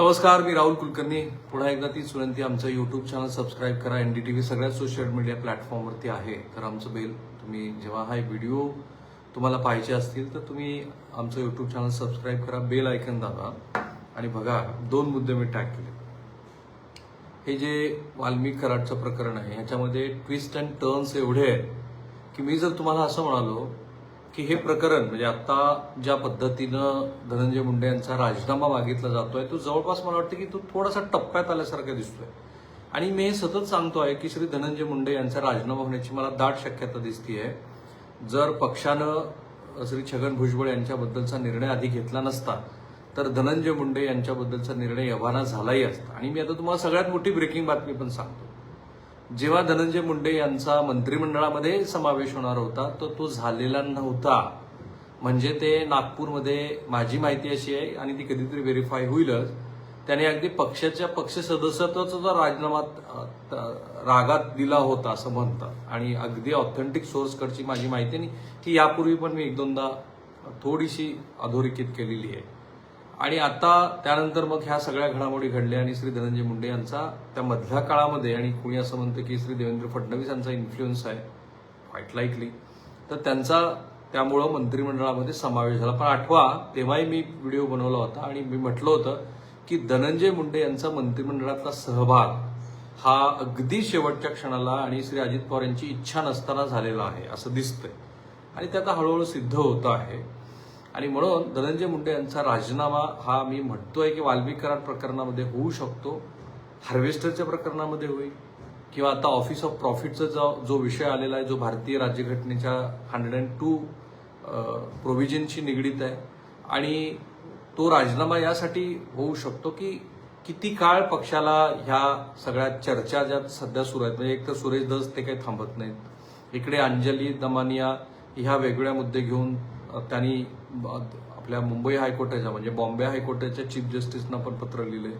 नमस्कार मी राहुल कुलकर्णी. पुन्हा एकदा तीच विनंती आमचं युट्यूब चॅनल सबस्क्राईब करा. एन डी व्ही सगळ्या सोशल मीडिया प्लॅटफॉर्मवरती आहे. तर आमचं बेल तुम्ही जेव्हा हा व्हिडिओ तुम्हाला पाहिजे असतील तर तुम्ही आमचं युट्यूब चॅनल सबस्क्राईब करा बेल ऐकन दाबा आणि बघा दोन मुद्दे मी टॅग केले. हे जे वाल्मिक कराडचं प्रकरण आहे ह्याच्यामध्ये ट्विस्ट अँड टर्न्स एवढे आहेत की मी जर तुम्हाला असं म्हणालो की हे प्रकरण म्हणजे आता ज्या पद्धतीनं धनंजय मुंडे यांचा राजीनामा मागितला जातोय तो जवळपास मला वाटतं की तो थोडासा टप्प्यात आल्यासारखा दिसतोय. आणि मी हे सतत आहे की श्री धनंजय मुंडे यांचा राजीनामा होण्याची मला दाट शक्यता दिसतीये. जर पक्षानं श्री छगन भुजबळ यांच्याबद्दलचा निर्णय आधी घेतला नसता तर धनंजय मुंडे यांच्याबद्दलचा निर्णय यव्हाना झालाही असता. आणि मी आता तुम्हाला सगळ्यात मोठी ब्रेकिंग बातमी पण सांगतो. जेव्हा धनंजय मुंडे यांचा मंत्रिमंडळामध्ये समावेश होणार होता तर तो झालेला नव्हता. म्हणजे ते नागपूरमध्ये माझी माहिती अशी आहे आणि ती कधीतरी व्हेरीफाय होईलच त्याने अगदी पक्षाच्या पक्ष सदस्यत्वाचा राजीनामा रागात दिला होता असं म्हणतात. आणि अगदी ऑथेंटिक सोर्सकडची माझी माहिती नाही की यापूर्वी पण मी एक दोनदा थोडीशी अधोरेखित केलेली आहे. आणि आता त्यानंतर मग ह्या सगळ्या घडामोडी घडल्या आणि श्री धनंजय मुंडे यांचा त्या मधल्या काळामध्ये आणि कुणी असं म्हणतं की श्री देवेंद्र फडणवीस यांचा इन्फ्लुएन्स आहे क्वाईट लाईकली तर त्यांचा त्यामुळं मंत्रिमंडळामध्ये समावेश झाला. पण आठवा तेव्हाही मी व्हिडिओ बनवला होता आणि मी म्हटलं होतं की धनंजय मुंडे यांचा मंत्रिमंडळातला सहभाग हा अगदी शेवटच्या क्षणाला आणि श्री अजित पवार यांची इच्छा नसताना झालेला आहे असं दिसतंय. आणि ते आता हळूहळू सिद्ध होत आहे. आणि म्हणून धनंजय मुंडे यांचा राजीनामा हा मी म्हणतोय की वाल्मिक कराड प्रकरणामध्ये होऊ शकतो. हार्वेस्टरच्या प्रकरणामध्ये होईल. किंवा आता ऑफिस ऑफ प्रॉफिटचा जो जो विषय आलेला आहे जो भारतीय राज्यघटनेच्या हंड्रेड अँड टू प्रोव्हिजनशी निगडीत आहे. आणि तो राजीनामा यासाठी होऊ शकतो की किती काळ पक्षाला ह्या सगळ्या चर्चा ज्या सध्या सुरू आहेत म्हणजे एक तर सुरेश दस ते काही थांबत नाहीत. इकडे अंजली दमानिया ह्या वेगवेगळ्या मुद्दे घेऊन त्यांनी आपल्या मुंबई हायकोर्टाच्या म्हणजे बॉम्बे हायकोर्टाच्या चीफ जस्टिसना पण पत्र लिहिले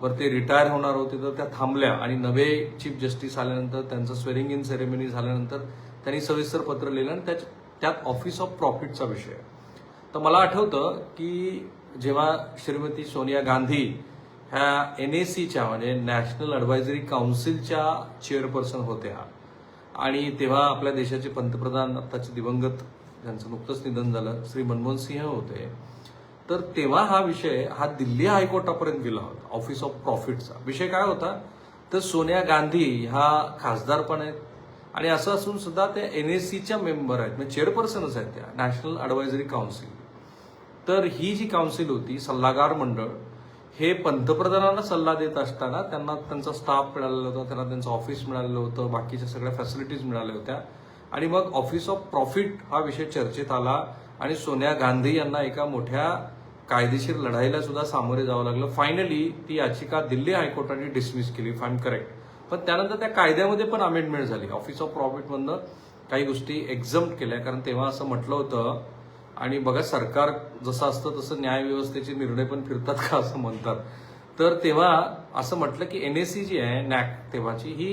वर ते रिटायर होणार होते तर त्या थांबल्या आणि नवे चीफ जस्टिस आल्यानंतर त्यांचं स्वेरिंग इन सेरेमनी झाल्यानंतर त्यांनी सविस्तर पत्र लिहिलं आणि त्याच- त्यात ऑफिस ऑफ प्रॉफिटचा विषय आहे. तर मला आठवतं की जेव्हा श्रीमती सोनिया गांधी ह्या एन ए सीच्या म्हणजे नॅशनल ॲडवायझरी काउन्सिलच्या चेअरपर्सन होत्या आणि तेव्हा आपल्या देशाचे पंतप्रधान आत्ताचे दिवंगत ज्यांचं नुकतंच निधन झालं. श्री मनमोहन सिंह होते. तर तेव्हा हा विषय हा दिल्ली हायकोर्टापर्यंत गेला होता ऑफिस ऑफ प्रॉफिटचा विषय काय होता? तर सोनिया गांधी ह्या खासदार पण आहेत. आणि असं असून सुद्धा त्या एन एस सीच्या मेंबर आहेत. म्हणजे चेअरपर्सनच आहेत त्या नॅशनल अडवायझरी काउन्सिल तर ही जी काउन्सिल होती सल्लागार मंडळ हे पंतप्रधानांना सल्ला देत असताना त्यांना त्यांचा स्टाफ मिळालेला होता त्यांना त्यांचं ऑफिस मिळालेलं होतं बाकीच्या सगळ्या फॅसिलिटीज मिळाल्या होत्या. आणि मग ऑफिस ऑफ प्रॉफिट हा विषय चर्चेत आला आणि सोनिया गांधी यांना एका मोठ्या कायदेशीर लढाईला सुद्धा सामोरे जावं लागलं फायनली ती याचिका दिल्ली हायकोर्टाने डिसमिस केली फाईन करेक्ट पण त्यानंतर त्या कायद्यामध्ये पण अमेंडमेंट झाली ऑफिस ऑफ प्रॉफिटमधनं काही गोष्टी एक्झम केल्या कारण तेव्हा असं म्हटलं होतं आणि बघा सरकार जसं असतं तसं न्यायव्यवस्थेचे निर्णय पण फिरतात का असं म्हणतात तर तेव्हा असं म्हटलं की एनएससी जी आहे नॅक तेव्हाची ही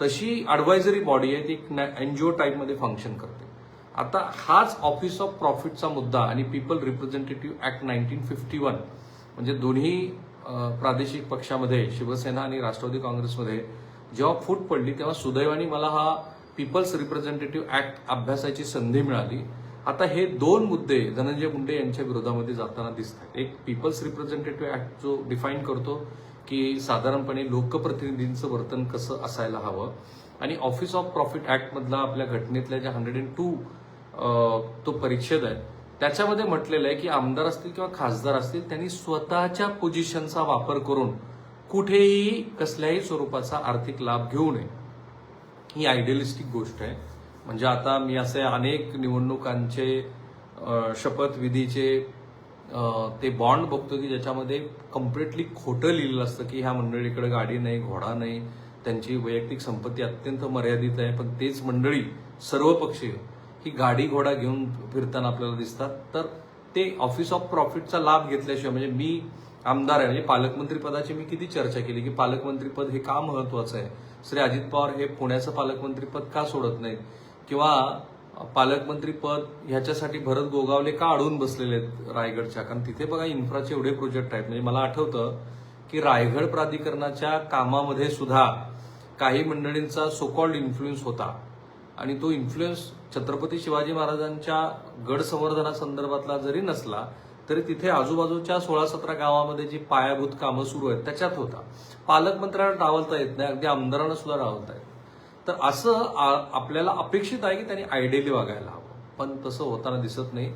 तशी ॲडवायझरी बॉडी आहे ती एनजीओ टाईपमध्ये फंक्शन करते. आता हाच ऑफिस ऑफ प्रॉफिटचा मुद्दा आणि people representative act nineteen fifty one म्हणजे दोन्ही प्रादेशिक पक्षामध्ये शिवसेना आणि राष्ट्रवादी काँग्रेसमध्ये जेव्हा फूट पडली तेव्हा सुदैवाने मला हा पीपल्स रिप्रेझेंटेटिव्ह ऍक्ट अभ्यासाची संधी मिळाली. आता हे दोन मुद्दे धनंजय मुंडे यांच्या विरोधामध्ये जाताना दिसतात एक पीपल्स रिप्रेझेंटेटिव्ह ऍक्ट जो डिफाईन करतो की साधारणपणे लोकप्रतिनिधींचं वर्तन कसं असायला हवं. आणि ऑफिस ऑफ प्रॉफिट ऍक्टमधला आपल्या घटनेतल्या ज्या हंड्रेड अँड टू तो परिच्छेद आहे त्याच्यामध्ये म्हटलेलं आहे की आमदार असतील किंवा खासदार असतील त्यांनी स्वतःच्या पोझिशनचा वापर करून कुठेही कसल्याही स्वरूपाचा आर्थिक लाभ घेऊ नये. ही आयडियलिस्टिक गोष्ट आहे. म्हणजे आता मी असे अनेक निवडणुकांचे शपथविधीचे ते बॉन्ड बघतो की ज्याच्यामध्ये कम्प्लिटली खोटं लिहिलेलं असतं की ह्या मंडळीकडे गाडी नाही घोडा नाही त्यांची वैयक्तिक संपत्ती अत्यंत मर्यादित आहे. पण तेच मंडळी सर्वपक्षीय ही गाडी घोडा घेऊन फिरताना आपल्याला दिसतात. तर ते ऑफिस ऑफ प्रॉफिटचा लाभ घेतल्याशिवाय म्हणजे मी आमदार आहे म्हणजे पालकमंत्री पदाची मी किती चर्चा केली की पालकमंत्रीपद हे का महत्वाचं आहे? श्री अजित पवार हे पुण्याचं पालकमंत्रीपद का सोडत नाहीत? किंवा पालकमंत्री पद ह्याच्यासाठी भरत गोगावले का अडून बसलेले आहेत रायगडच्या? कारण तिथे बघा इन्फ्राचे एवढे प्रोजेक्ट आहेत. म्हणजे मला आठवतं की रायगड प्राधिकरणाच्या कामामध्ये सुद्धा काही मंडळींचा सोकॉल्ड इन्फ्लुएन्स होता. आणि तो इन्फ्लुएन्स छत्रपती शिवाजी महाराजांच्या गड संवर्धनासंदर्भातला जरी नसला तरी तिथे आजूबाजूच्या सोळा सतरा गावामध्ये जी पायाभूत कामं सुरू आहेत त्याच्यात होता. पालकमंत्र्यांना डावलता येत नाही. अगदी आमदारांना सुद्धा डावलता येत तर असं आ- आपल्याला अपेक्षित आहे की त्यांनी आयडियली वागायला हवं. पण तसं होताना दिसत नाही.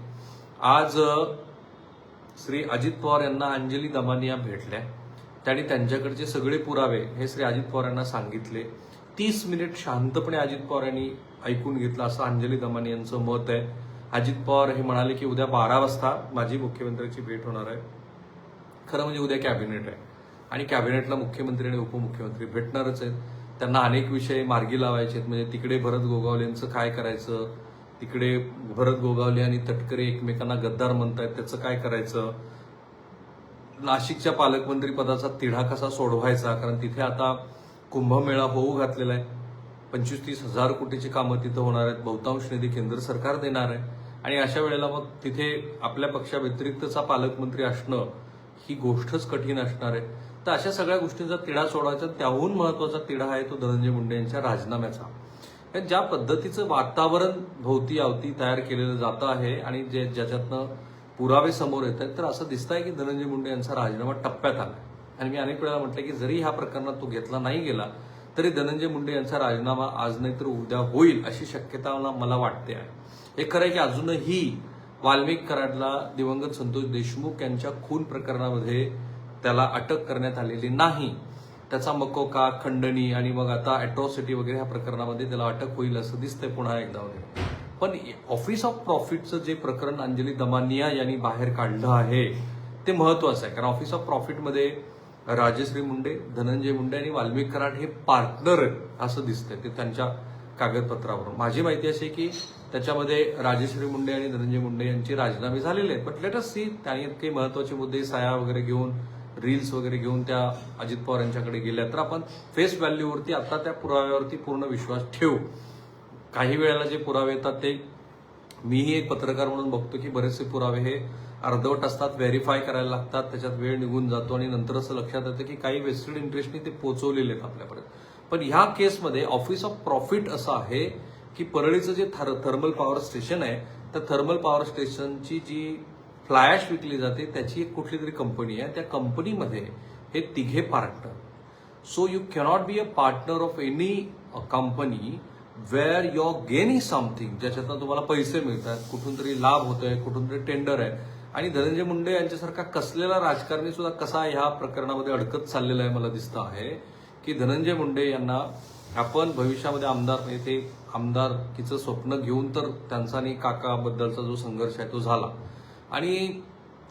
आज श्री अजित पवार यांना अंजली दमानिया भेटल्या. त्यांनी त्यांच्याकडचे सगळे पुरावे हे श्री अजित पवार यांना सांगितले. तीस मिनिट शांतपणे अजित पवार यांनी ऐकून घेतलं असं अंजली दमानी यांचं मत आहे. अजित पवार हे म्हणाले की उद्या बारा वाजता माझी मुख्यमंत्र्यांची भेट होणार आहे. खरं म्हणजे उद्या कॅबिनेट आहे. आणि कॅबिनेटला मुख्यमंत्री आणि उपमुख्यमंत्री भेटणारच आहेत. त्यांना अनेक विषय मार्गी लावायचे आहेत. म्हणजे तिकडे भरत गोगावलेंचं काय करायचं? तिकडे भरत गोगावले आणि तटकरे एकमेकांना गद्दार म्हणतायत त्याचं काय करायचं? नाशिकच्या पालकमंत्री पदाचा तिढा कसा सोडवायचा? कारण तिथे आता कुंभमेळा होऊ घातलेला आहे. पंचवीस तीस हजार कोटीची कामं तिथं होणार आहेत. बहुतांश निधी केंद्र सरकार देणार आहे. आणि अशा वेळेला मग तिथे आपल्या पक्षाव्यतिरिक्तचा पालकमंत्री असणं ही गोष्टच कठीण असणार आहे. तर अशा सगळ्या गोष्टींचा तिढा सोडायचा त्याहून महत्त्वाचा तिढा आहे तो धनंजय मुंडे यांच्या राजीनाम्याचा. ज्या पद्धतीचं वातावरण भोवती अवती तयार केलेलं जातं आहे आणि जे ज्याच्यातनं पुरावे समोर येत आहेत तर असं दिसत आहे की धनंजय मुंडे यांचा राजीनामा टप्प्यात आला आणि मी अनेक वेळा म्हटलं की जरी ह्या प्रकरणात तो घेतला नाही गेला तरी धनंजय मुंडे यांचा राजीनामा आज नाही तर उद्या होईल अशी शक्यता मला- मला वाटते आहे. हे खरं आहे की अजूनही वाल्मिक कराडला दिवंगत संतोष देशमुख यांच्या खून प्रकरणामध्ये त्याला अटक करण्यात आलेली नाही. त्याचा मकोका खंडणी आणि मग आता अॅट्रॉसिटी वगैरे ह्या प्रकरणामध्ये त्याला अटक होईल असं दिसतंय पुन्हा एकदा वगैरे. पण ऑफिस ऑफ प्रॉफिटचं जे प्रकरण अंजली दमानिया यांनी बाहेर काढलं आहे ते महत्वाचं आहे. कारण ऑफिस ऑफ प्रॉफिटमध्ये राजश्री मुंडे धनंजय मुंडे आणि वाल्मिक कराड हे पार्टनर आहेत असं दिसतंय. ते त्यांच्या कागदपत्रावरून. माझी माहिती अशी आहे की त्याच्यामध्ये राजश्री मुंडे आणि धनंजय मुंडे यांची राजीनामे झालेले आहेत. बट लेटस सी त्यांनी काही महत्त्वाचे मुद्दे साया वगैरे घेऊन रील्स वगैरे घेऊन त्या अजित पवार यांच्याकडे गेल्या तर आपण फेस व्हॅल्यूवरती आता त्या पुराव्यावरती पूर्ण विश्वास ठेवू. काही वेळेला जे पुरावे येतात ते मीही एक पत्रकार म्हणून बघतो की बरेचसे पुरावे हे अर्धवट असतात व्हेरीफाय करायला लागतात त्याच्यात वेळ निघून जातो आणि नंतर असं लक्षात येतं की काही वेस्टेड इंटरेस्टनी ते पोचवलेले आहेत आपल्यापर्यंत. पण ह्या केसमध्ये ऑफिस ऑफ प्रॉफिट असं आहे की परळीचं जे थर थर्मल पॉवर स्टेशन आहे त्या थर्मल पॉवर स्टेशनची जी फ्लायॅश विकली जाते त्याची एक कुठली तरी कंपनी आहे. त्या कंपनीमध्ये हे तिघे partner so you cannot be a partner of any company where your gaining something ज्याच्यातनं तुम्हाला पैसे मिळतात कुठून तरी लाभ होतोय कुठून तरी टेंडर आहे. आणि धनंजय मुंडे यांच्यासारखा कसलेला राजकारणी सुद्धा कसा ह्या प्रकरणामध्ये अडकत चाललेला आहे मला दिसतं आहे की धनंजय मुंडे यांना आपण भविष्यामध्ये आमदार नाही ते आमदारकीचं स्वप्न घेऊन तर त्यांचा आणि काकाबद्दलचा जो संघर्ष आहे तो झाला. आणि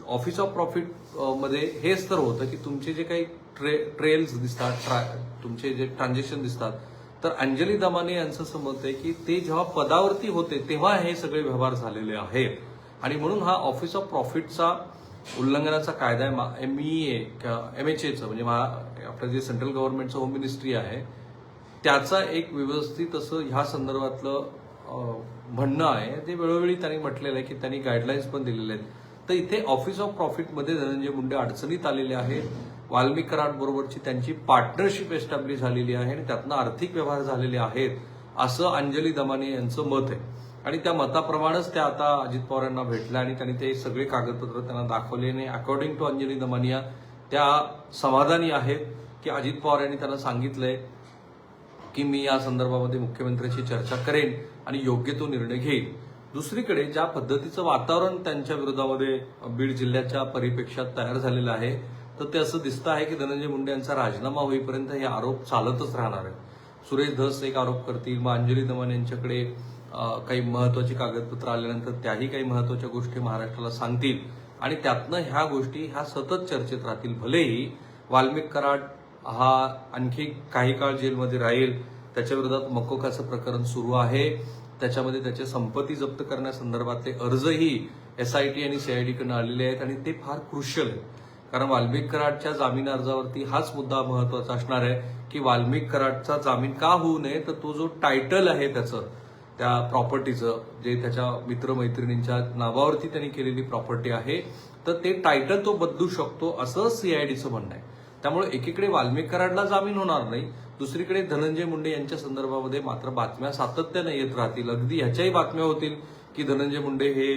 ऑफिस ऑफ प्रॉफिटमध्ये हेच तर होतं की तुमचे जे काही ट्रे ट्रेल्स दिसतात ट्रा तुमचे जे ट्रान्झॅक्शन दिसतात तर अंजली दमाने यांचं असं आहे की ते जेव्हा पदावरती होते तेव्हा हे सगळे व्यवहार झालेले आहेत. आणि म्हणून हा ऑफिस ऑफ प्रॉफिटचा उल्लंघनाचा कायदा आहे M E A M H एचं म्हणजे आपलं जे सेंट्रल गव्हर्नमेंटचं होम मिनिस्ट्री आहे त्याचा एक व्यवस्थित असं ह्या संदर्भातलं म्हणणं आहे ते वेळोवेळी त्यांनी म्हटलेलं आहे की त्यांनी गाईडलाईन्स पण दिलेले आहेत. तर इथे ऑफिस ऑफ प्रॉफिटमध्ये धनंजय मुंडे अडचणीत आलेले आहेत. वाल्मिक त्यांची पार्टनरशिप एस्टॅब्लिश झालेली आहे आणि त्यातनं आर्थिक व्यवहार झालेले आहेत असं अंजली दमाने यांचं मत आहे. आणि त्या मताप्रमाणेच त्या आता अजित पवार यांना भेटल्या आणि त्यांनी ते सगळे कागदपत्र त्यांना दाखवले आणि अकॉर्डिंग टू अंजली दमानिया त्या समाधानी आहेत की अजित पवार यांनी त्यांना सांगितलंय की मी या संदर्भामध्ये मुख्यमंत्र्यांशी चर्चा करेन आणि योग्य तो निर्णय घेईन. दुसरीकडे ज्या पद्धतीचं वातावरण त्यांच्या विरोधामध्ये बीड जिल्ह्याच्या परिपेक्षात तयार झालेलं आहे तर ते असं दिसतं आहे की धनंजय मुंडे यांचा राजीनामा होईपर्यंत हे आरोप चालतच राहणार आहेत. सुरेश धस एक आरोप करतील मग अंजली दमन यांच्याकडे काही महत्वाची कागदपत्र आल्यानंतर त्याही काही महत्त्वाच्या गोष्टी महाराष्ट्राला सांगतील. आणि त्यातनं ह्या गोष्टी ह्या सतत चर्चेत राहतील भलेही वाल्मिक कराड हा आणखी काही काळ जेलमध्ये राहील. त्याच्या विरोधात मकोकाचं प्रकरण सुरू आहे. त्याच्यामध्ये त्याची संपत्ती जप्त करण्यासंदर्भातले अर्जही एसआयटी आणि सीआयडीकडनं आलेले आहेत आणि ते फार क्रुशियल आहे कारण वाल्मिक कराडच्या जामीन अर्जावरती हाच मुद्दा महत्त्वाचा असणार आहे की वाल्मिक कराडचा जामीन का होऊ नये तर तो जो टायटल आहे त्याचं त्या प्रॉपर्टीचं जे त्याच्या मित्रमैत्रिणींच्या नावावरती त्यांनी केलेली प्रॉपर्टी आहे तर ते टायटल तो बदलू शकतो असं सीआयडीचं म्हणणं आहे. त्यामुळे एकीकडे वाल्मिक कराडला जामीन होणार नाही दुसरीकडे धनंजय मुंडे यांच्या संदर्भामध्ये मात्र बातम्या सातत्यानं येत राहतील. अगदी ह्याच्याही बातम्या होतील की धनंजय मुंडे हे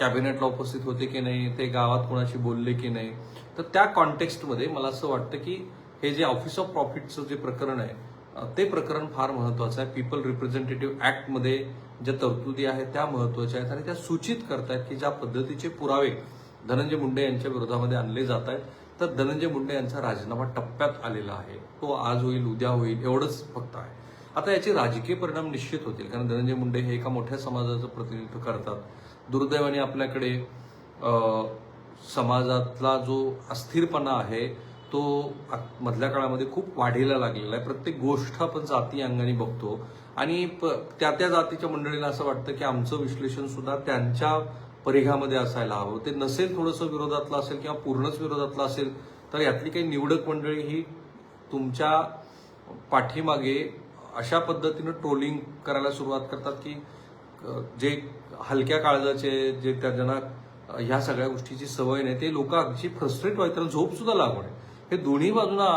कॅबिनेटला उपस्थित होते की नाही ते गावात कोणाशी बोलले की नाही. तर त्या कॉन्टेक्स्टमध्ये मला असं वाटतं की हे जे ऑफिस ऑफ प्रॉफिटचं जे प्रकरण आहे ते प्रकरण फार महत्वाचं आहे. पीपल रिप्रेझेंटेटिव्ह ऍक्टमध्ये ज्या तरतुदी आहेत त्या महत्त्वाच्या आहेत आणि त्या सूचित करतायत की ज्या पद्धतीचे पुरावे धनंजय मुंडे यांच्या विरोधामध्ये आणले जात आहेत तर धनंजय मुंडे यांचा राजीनामा टप्प्यात आलेला आहे. तो आज होईल उद्या होईल एवढंच फक्त आहे. आता याचे राजकीय परिणाम निश्चित होतील कारण धनंजय मुंडे हे एका मोठ्या समाजाचं प्रतिनिधित्व करतात. दुर्दैवाने आपल्याकडे समाजातला जो अस्थिरपणा आहे तो मधल्या काळामध्ये खूप वाढीला लागलेला आहे. प्रत्येक गोष्ट आपण जाती अंगाने बघतो. आणि प- त्या त्या जातीच्या मंडळीला असं वाटतं की आमचं विश्लेषण सुद्धा त्यांच्या परिघामध्ये असायला हवं. ते नसेल थोडंसं विरोधातलं असेल किंवा पूर्णच विरोधातलं असेल तर यातली काही निवडक मंडळी ही तुमच्या पाठीमागे अशा पद्धतीनं ट्रोलिंग करायला सुरुवात करतात की जे हलक्या काळजाचे जे त्या ज्यांना ह्या सगळ्या गोष्टीची सवय नाही ते लोक अगदी फ्रस्ट्रेट व्हायचं त्यांना झोप सुद्धा लागू नये हे दोन्ही बाजूना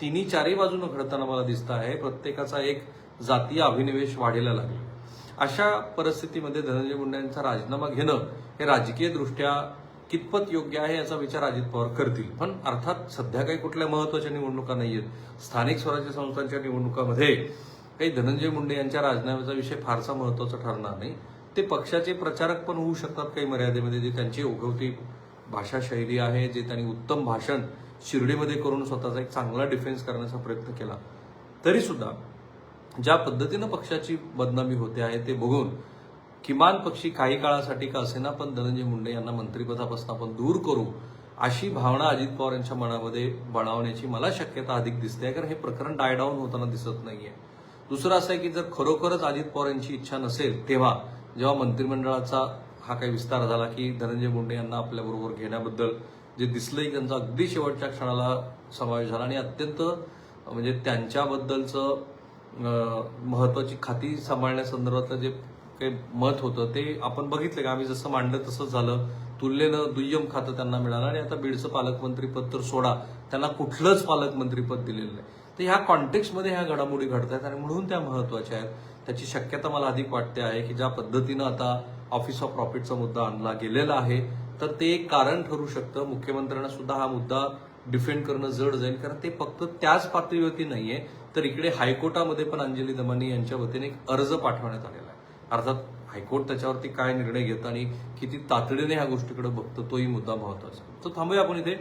तिन्ही चारही बाजूनं घडताना मला दिसत आहे. प्रत्येकाचा एक जातीय अभिनिवेश वाढीला लागला. अशा परिस्थितीमध्ये धनंजय मुंडे यांचा राजीनामा घेणं हे राजकीयदृष्ट्या कितपत योग्य आहे याचा विचार अजित पवार करतील. पण अर्थात सध्या काही कुठल्या महत्त्वाच्या निवडणुका नाही आहेत स्थानिक स्वराज्य संस्थांच्या निवडणुकामध्ये काही धनंजय मुंडे यांच्या राजीनाम्याचा विषय फारसा महत्त्वाचा ठरणार नाही. ते पक्षाचे प्रचारक पण होऊ शकतात काही मर्यादेमध्ये जे त्यांची ओघवती भाषा शैली आहे जे त्यांनी उत्तम भाषण शिर्डीमध्ये करून स्वतःचा एक चांगला डिफेन्स करण्याचा प्रयत्न केला. तरीसुद्धा ज्या पद्धतीनं पक्षाची बदनामी होते आहे ते बघून किमान पक्षी काही काळासाठी का असेना पण धनंजय मुंडे यांना मंत्रिपदापासून आपण दूर करू अशी भावना अजित पवार यांच्या मनामध्ये बनवण्याची मला शक्यता अधिक दिसते कारण हे प्रकरण डायडाऊन होताना दिसत नाहीये. दुसरं असं आहे की जर खरोखरच अजित पवार यांची इच्छा नसेल तेव्हा जेव्हा मंत्रिमंडळाचा हा काही विस्तार झाला की धनंजय मुंडे यांना आपल्याबरोबर घेण्याबद्दल जे दिसलंय की त्यांचा अगदी शेवटच्या क्षणाला समावेश झाला आणि अत्यंत म्हणजे त्यांच्याबद्दलचं महत्वाची खाती सांभाळण्यासंदर्भातलं जे काही मत होतं ते आपण बघितलं का आम्ही जसं मांडलं तसंच झालं. तुलनेनं दुय्यम खातं त्यांना मिळालं आणि आता बीडचं पालकमंत्रीपद तर सोडा त्यांना कुठलंच पालकमंत्रीपद दिलेलं नाही. तर ह्या कॉन्टेक्स्टमध्ये ह्या घडामोडी घडत आहेत आणि म्हणून त्या महत्त्वाच्या आहेत. त्याची शक्यता मला अधिक वाटते आहे की ज्या पद्धतीनं आता ऑफिस ऑफ प्रॉफिटचा मुद्दा आणला गेलेला आहे तर ते एक कारण ठरू शकतं. मुख्यमंत्र्यांना सुद्धा हा मुद्दा डिफेंड करणं जड जाईल कारण ते फक्त त्याच पातळीवरती नाहीये. तर इकडे हायकोर्टामध्ये पण अंजली दमानी यांच्या वतीने एक अर्ज पाठवण्यात आलेला आहे. अर्थात हायकोर्ट त्याच्यावरती काय निर्णय घेतं आणि किती तातडीने ह्या गोष्टीकडे बघतं तोही मुद्दा महत्त्वाचा तर थांबूया आपण इथे.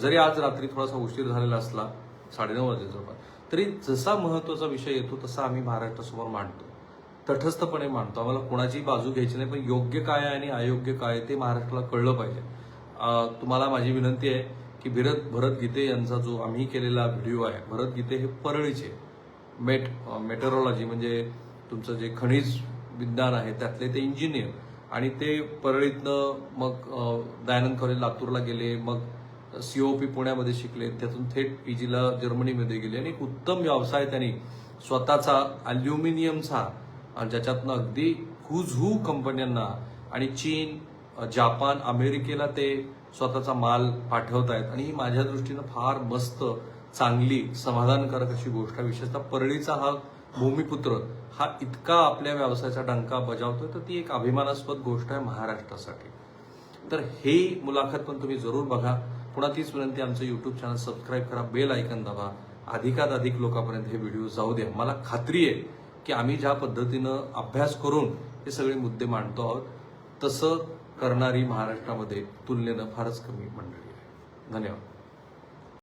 जरी आज रात्री थोडासा उशीर झालेला असला साडेनऊ वाजे जवळपास तरी जसा महत्त्वाचा विषय येतो तसा आम्ही महाराष्ट्रासमोर मांडतो. तटस्थपणे मांडतो. आम्हाला कोणाची बाजू घ्यायची नाही पण योग्य काय आहे आणि अयोग्य काय ते महाराष्ट्राला कळलं पाहिजे. तुम्हाला माझी विनंती आहे की भिरत भरत गीते यांचा जो आम्ही केलेला व्हिडिओ आहे भरत गीते हे परळीचे मेट मेटरोलॉजी म्हणजे तुमचं जे खनिज विज्ञान आहे त्यातले ते इंजिनियर आणि ते परळीतनं मग दयानंद कॉलेज लातूरला गेले मग सीओपी पुण्यामध्ये शिकले त्यातून थेट पीजीला जर्मनीमध्ये गेले. आणि एक उत्तम व्यवसाय त्यांनी स्वतःचा अल्युमिनियमचा आणि ज्याच्यातनं अगदी हुज हू कंपन्यांना आणि चीन जापान अमेरिकेला ते स्वतःचा माल पाठवत आहेत आणि ही माझ्या दृष्टीनं फार मस्त चांगली समाधानकारक अशी गोष्ट आहे. विशेषतः परळीचा हा भूमिपुत्र हा इतका आपल्या व्यवसायाचा डंका बजावतोय तर ती एक अभिमानास्पद गोष्ट आहे महाराष्ट्रासाठी. तर हे मुलाखत पण तुम्ही जरूर बघा. पुन्हा तीच विनंती आमचं युट्यूब चॅनल सबस्क्राईब करा बेल ऐकन दाबा. अधिकात अधिक लोकांपर्यंत हे व्हिडिओ जाऊ द्या. मला खात्री आहे की आम्ही ज्या पद्धतीनं अभ्यास करून हे सगळे मुद्दे मांडतो आहोत तसं करणारी महाराष्ट्रामध्ये तुलनेनं फारच कमी मंडळी आहे धन्यवाद.